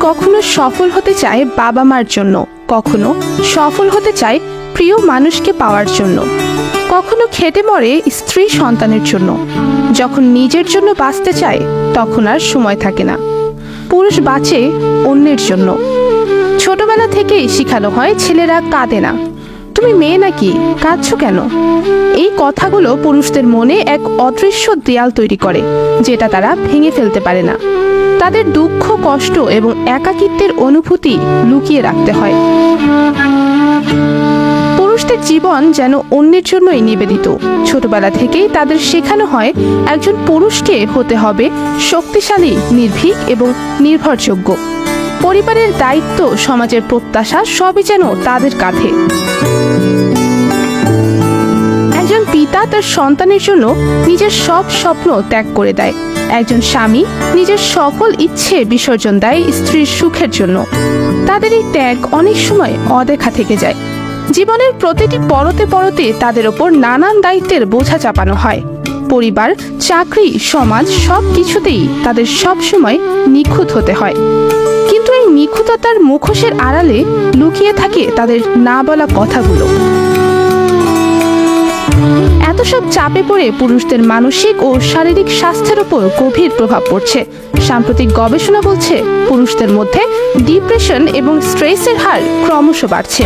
কখনো সফল হতে চায় বাবা মার জন্য, কখনো সফল হতে চায় প্রিয় মানুষকে পাওয়ার জন্য, কখনো খেটে মরে স্ত্রী সন্তানের জন্য। যখন নিজের জন্য বাঁচতে চায়, তখন আর সময় থাকে না। পুরুষ বাঁচে অন্যের জন্য। ছোটবেলা থেকেই শেখানো হয়, ছেলেরা কাঁদে না। তুমি মেয়ে নাকি? কাঁদছো কেন? এই কথাগুলো পুরুষদের মনে এক অদৃশ্য দেয়াল তৈরি করে, যেটা তারা ভেঙে ফেলতে পারে না। তাদের দুঃখ, কষ্ট এবং একাকিত্বের অনুভূতি লুকিয়ে রাখতে হয়। পুরুষদের জীবন যেন অন্যের জন্যই নিবেদিত। ছোটবেলা থেকেই তাদের শেখানো হয়, একজন পুরুষকে হতে হবে শক্তিশালী, নির্ভীক এবং নির্ভরযোগ্য। পরিবারের দায়িত্ব, সমাজের প্রত্যাশা সবই যেন তাদের কাঁধে। একজন পিতা তার সন্তানের জন্য নিজের সব স্বপ্ন ত্যাগ করে দেয়। একজন স্বামী নিজের সকল ইচ্ছে বিসর্জন দেয় স্ত্রীর সুখের জন্য। তাদের এই ত্যাগ অনেক সময় অদেখা থেকে যায়। জীবনের প্রতিটি পরতে পরতে তাদের ওপর নানান দায়িত্বের বোঝা চাপানো হয়। পরিবার, চাকরি, সমাজ সব কিছুতেই তাদের সব সময় নিখুঁত হতে হয়। কিন্তু নিখুঁততার মুখোশের আড়ালে লুকিয়ে থাকে তাদের না বলা কথাগুলো। এত সব চাপে পড়ে পুরুষদের মানসিক ও শারীরিক স্বাস্থ্যের উপর গভীর প্রভাব পড়ছে। সাম্প্রতিক গবেষণা বলছে, পুরুষদের মধ্যে ডিপ্রেশন এবং স্ট্রেসের হার ক্রমশ বাড়ছে।